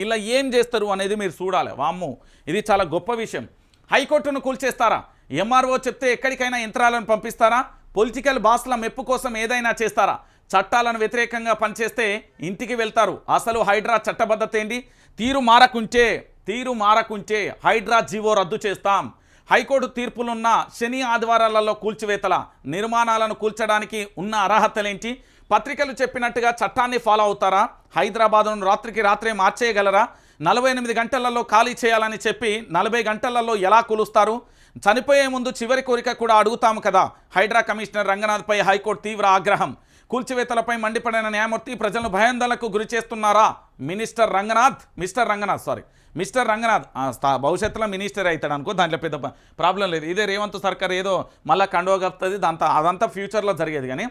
ఇలా ఏం చేస్తారు అనేది మీరు చూడాలి. వామ్ము ఇది చాలా గొప్ప విషయం. హైకోర్టును కూల్చేస్తారా? ఎంఆర్ఓ చెప్తే ఎక్కడికైనా యంత్రాలను పంపిస్తారా? పొలిటికల్ బాస్ల మెప్పు కోసం ఏదైనా చేస్తారా? చట్టాలను వ్యతిరేకంగా పనిచేస్తే ఇంటికి వెళ్తారు. అసలు హైడ్రా చట్టబద్ధత ఏంటి? తీరు మారకుంచే తీరు మారకుంచే హైడ్రా జీవో రద్దు చేస్తాం. హైకోర్టు తీర్పులున్న శని ఆదివారాలలో కూల్చివేతల నిర్మాణాలను కూల్చడానికి ఉన్న అర్హతలేంటి? పత్రికలు చెప్పినట్టుగా చట్టాన్ని ఫాలో అవుతారా? హైదరాబాద్ను రాత్రికి రాత్రే మార్చేయగలరా? నలభై ఎనిమిది గంటలలో ఖాళీ చేయాలని చెప్పి నలభై గంటలలో ఎలా కూలుస్తారు? చనిపోయే ముందు చివరి కోరిక కూడా అడుగుతాము కదా. హైడ్రా కమిషనర్ రంగనాథ్పై హైకోర్టు తీవ్ర ఆగ్రహం. కూల్చివేతలపై మండిపడిన న్యాయమూర్తి ప్రజలను భయాందోళనకు గురి చేస్తున్నారా? Minister Ranganath mister Ranganath sorry mister Ranganath. ఆ, భవిష్యత్తులో మినిస్టర్ అవుతాడు అనుకో దాంట్లో పెద్ద ప్రాబ్లం లేదు. ఇదే రేవంత్ సర్కార్ ఏదో మళ్ళా కండువ కప్పుతుంది దాంతో అదంతా ఫ్యూచర్లో జరిగేది కానీ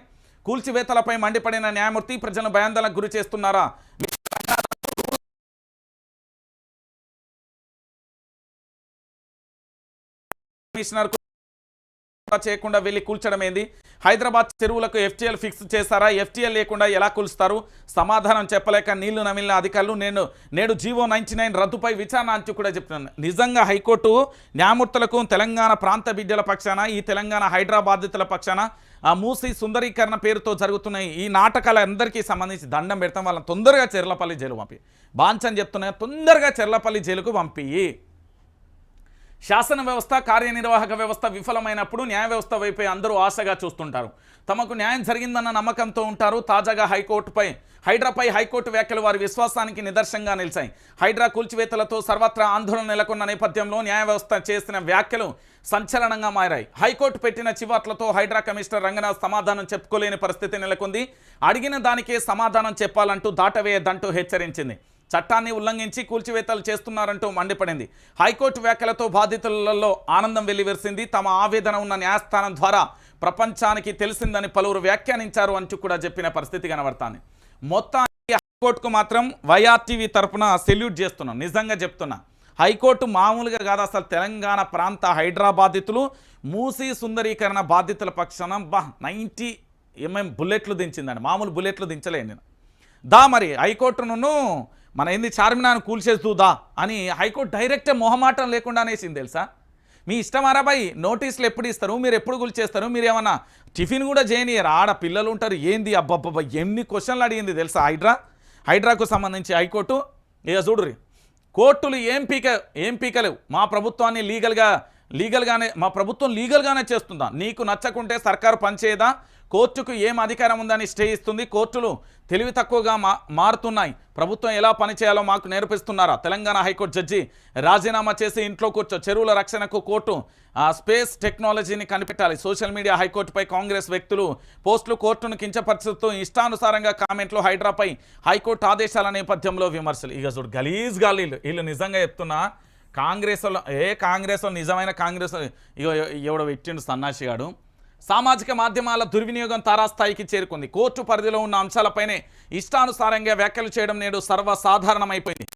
కూల్చివేతలపై మండిపడిన న్యాయమూర్తి ప్రజలను భయాందోళనకు గురి చేస్తున్నారా? కమిషనర్ చేయకుండా వెళ్ళి కూల్చడం ఏంది? హైదరాబాద్ చెరువులకు ఎఫ్టీఎల్ ఫిక్స్ చేస్తారా ఎఫ్టీఎల్ లేకుండా ఎలా కూలుస్తారు? సమాధానం చెప్పలేక నీళ్ళు నమిలిన అధికారులు నేను నేడు జీవో నైన్టీ నైన్ రద్దుపై విచారణ అంటూ కూడా చెప్తున్నాను. నిజంగా హైకోర్టు న్యాయమూర్తులకు తెలంగాణ ప్రాంత బిడ్డల పక్షాన ఈ తెలంగాణ హైదరాబాధితుల పక్షాన ఆ మూసి సుందరీకరణ పేరుతో జరుగుతున్న ఈ నాటకాలందరికీ సంబంధించి దండం పెడతాం. వాళ్ళని తొందరగా చెర్లపల్లి జైలు పంపి. బాంచని చెప్తున్నాయి తొందరగా చెర్లపల్లి జైలుకు పంపి. శాసన వ్యవస్థ కార్యనిర్వాహక వ్యవస్థ విఫలమైనప్పుడు న్యాయ వ్యవస్థ వైపే అందరూ ఆశగా చూస్తుంటారు. తమకు న్యాయం జరిగిందన్న నమ్మకంతో ఉంటారు. తాజాగా హైకోర్టుపై హైడ్రాపై హైకోర్టు వ్యాఖ్యలు వారి విశ్వాసానికి నిదర్శనంగా నిలిచాయి. హైడ్రా కూల్చివేతలతో సర్వత్రా ఆందోళన నెలకొన్న నేపథ్యంలో న్యాయ వ్యవస్థ చేసిన వ్యాఖ్యలు సంచలనంగా మారాయి. హైకోర్టు పెట్టిన చివాట్లతో హైడ్రా కమిషనర్ రంగనాథ్ సమాధానం చెప్పుకోలేని పరిస్థితి నెలకొంది. అడిగిన దానికే సమాధానం చెప్పాలంటూ దాటవేయద్దంటూ హెచ్చరించింది. చట్టాన్ని ఉల్లంఘించి కూల్చివేతలు చేస్తున్నారంటూ మండిపడింది. హైకోర్టు వ్యాఖ్యలతో బాధితులలో ఆనందం వెల్లివిరిసింది. తమ ఆవేదన ఉన్న న్యాయస్థానం ద్వారా ప్రపంచానికి తెలిసిందని పలువురు వ్యాఖ్యానించారు అంటూ కూడా చెప్పిన పరిస్థితి కనబడుతుంది. మొత్తానికి హైకోర్టుకు మాత్రం వైఆర్టీవీ తరఫున సెల్యూట్ చేస్తున్నాం. నిజంగా చెప్తున్నా. హైకోర్టు మామూలుగా కాదు అసలు తెలంగాణ ప్రాంత హైదరాబాధితులు మూసీ సుందరీకరణ బాధితుల పక్షాన బా నైంటీ ఎంఎం బుల్లెట్లు దించిందండి. మామూలు బుల్లెట్లు దించలేను నేను. దా మరి హైకోర్టును మన ఏంది చార్మినార్ను కూల్చేస్తూదా అని హైకోర్టు డైరెక్ట్ మొహమాటం లేకుండా అనేసింది తెలుసా? మీ ఇష్టమారా బాయ్ నోటీసులు ఎప్పుడు ఇస్తారు? మీరు ఎప్పుడు కూల్చేస్తారు? మీరు ఏమన్నా టిఫిన్ కూడా చేయనియరు? ఆడ పిల్లలు ఉంటారు ఏంది? అబ్బబ్బబ్బ ఎన్ని క్వశ్చన్లు అడిగింది తెలుసా హైడ్రా? హైడ్రాకు సంబంధించి హైకోర్టు ఇక చూడుర్రి. కోర్టులు ఏం పీక ఏం పీకలేవు. మా ప్రభుత్వాన్ని లీగల్గా లీగల్గానే మా ప్రభుత్వం లీగల్గానే చేస్తుందా? నీకు నచ్చకుంటే సర్కారు పనిచేయదా? కోర్టుకు ఏం అధికారం ఉందని స్టే ఇస్తుంది కోర్టులు తెలివి తక్కువగా మా మారుతున్నాయి. ప్రభుత్వం ఎలా పనిచేయాలో మాకు నేర్పిస్తున్నారా? తెలంగాణ హైకోర్టు జడ్జి రాజీనామా చేసి ఇంట్లో కూర్చో చెరువుల రక్షణకు కోర్టు ఆ స్పేస్ టెక్నాలజీని కనిపెట్టాలి. సోషల్ మీడియా హైకోర్టుపై కాంగ్రెస్ వ్యక్తులు పోస్టులు కోర్టును కించపరుచుతూ ఇష్టానుసారంగా కామెంట్లు హైడ్రాపై హైకోర్టు ఆదేశాల నేపథ్యంలో విమర్శలు. ఇక చూడు గలీజ్ గాలి వీళ్ళు వీళ్ళు నిజంగా చెప్తున్నా కాంగ్రెస్ ఏ కాంగ్రెస్ నిజమైన కాంగ్రెస్ ఇగో ఎవడో పెట్టిండు సన్నాసిగాడు సామాజిక మాధ్యమాల దుర్వినియోగం తారాస్థాయికి చేరుకుంది. కోర్టు పరిధిలో ఉన్న అంశాలపైనే ఇష్టానుసారంగా వ్యాఖ్యలు చేయడం నేడు సర్వసాధారణమైపోయింది.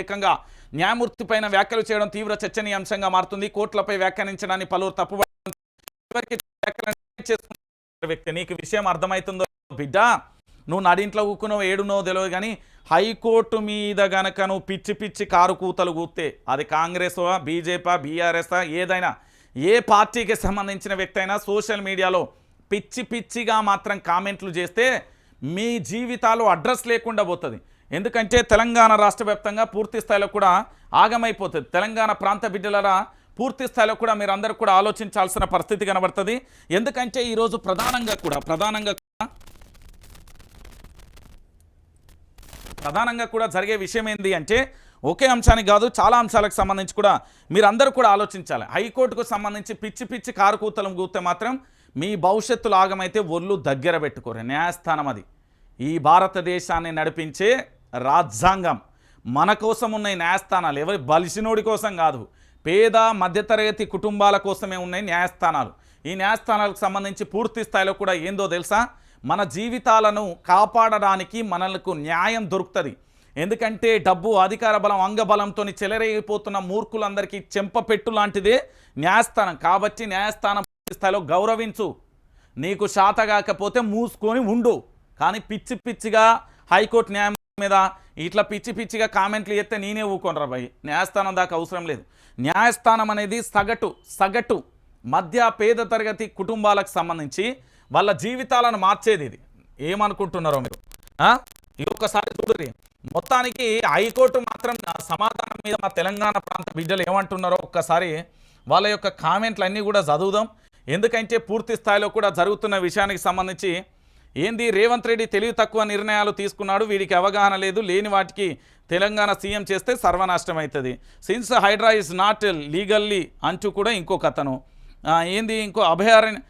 ఏకంగా న్యాయమూర్తి పైన వ్యాఖ్యలు చేయడం తీవ్ర చర్చనీయాంశంగా మారుతుంది. కోర్టులపై వ్యాఖ్యానించడాన్ని పలువురు తప్పు వ్యక్తి నీకు విషయం అర్థమవుతుందో బిడ్డ? నువ్వు నడింట్లో కూకున్నావు ఏడునో తెలియదు కానీ హైకోర్టు మీద గనక నువ్వు పిచ్చి పిచ్చి కారు కూతలు కూతే అది కాంగ్రెస్ బీజేపీ బీఆర్ఎస్ ఏదైనా ఏ పార్టీకి సంబంధించిన వ్యక్తి అయినా సోషల్ మీడియాలో పిచ్చి పిచ్చిగా మాత్రం కామెంట్లు చేస్తే మీ జీవితాలు అడ్రస్ లేకుండా పోతుంది. ఎందుకంటే తెలంగాణ రాష్ట్ర వ్యాప్తంగా పూర్తి స్థాయిలో కూడా ఆగమైపోతుంది. తెలంగాణ ప్రాంత బిడ్డలరా పూర్తి స్థాయిలో కూడా మీరు కూడా ఆలోచించాల్సిన పరిస్థితి కనబడుతుంది. ఎందుకంటే ఈరోజు ప్రధానంగా కూడా ప్రధానంగా కూడా ప్రధానంగా కూడా జరిగే విషయం ఏంది అంటే ఒకే అంశానికి కాదు చాలా అంశాలకు సంబంధించి కూడా మీరందరూ కూడా ఆలోచించాలి. హైకోర్టుకు సంబంధించి పిచ్చి పిచ్చి కారు కూతలం కూతే మాత్రం మీ భవిష్యత్తులో ఆగమైతే ఒళ్ళు దగ్గర పెట్టుకోరు. న్యాయస్థానం అది. ఈ భారతదేశాన్ని నడిపించే రాజ్యాంగం. మన కోసం ఉన్న న్యాయస్థానాలు. ఎవరి బలిసినోడి కోసం కాదు. పేద మధ్యతరగతి కుటుంబాల కోసమే ఉన్నాయి న్యాయస్థానాలు. ఈ న్యాయస్థానాలకు సంబంధించి పూర్తి స్థాయిలో కూడా ఏందో తెలుసా? మన జీవితాలను కాపాడడానికి మనలకు న్యాయం దొరుకుతుంది. ఎందుకంటే డబ్బు అధికార బలం అంగబలంతో చెలరేగిపోతున్న మూర్ఖులందరికీ చెంపపెట్టు లాంటిదే న్యాయస్థానం. కాబట్టి న్యాయస్థానం స్థాయిలో గౌరవించు. నీకు శాత కాకపోతే మూసుకొని ఉండు. కానీ పిచ్చి పిచ్చిగా హైకోర్టు న్యాయం మీద ఇట్లా పిచ్చి పిచ్చిగా కామెంట్లు చేస్తే నేనే ఊకొనరా భయ్. న్యాయస్థానం దాకా అవసరం లేదు. న్యాయస్థానం అనేది సగటు సగటు మధ్య పేద తరగతి కుటుంబాలకు సంబంధించి వాళ్ళ జీవితాలను మార్చేది ఇది. ఏమనుకుంటున్నారో మీరు? ఈ ఒక్కసారి చూడండి. మొత్తానికి హైకోర్టు మాత్రం సమాధానం మీద మా తెలంగాణ ప్రాంత బిడ్డలు ఏమంటున్నారో ఒక్కసారి వాళ్ళ యొక్క కామెంట్లు అన్నీ కూడా చదువుదాం. ఎందుకంటే పూర్తి స్థాయిలో కూడా జరుగుతున్న విషయానికి సంబంధించి ఏంది రేవంత్ రెడ్డి తెలివి తక్కువ నిర్ణయాలు తీసుకున్నాడు. వీడికి అవగాహన లేదు. లేని వాటికి తెలంగాణ సీఎం చేస్తే సర్వనాశనం అవుతుంది since Hydraa is not legally అంటూ కూడా ఇంకో కథను ఏంది ఇంకో అభయారణ్య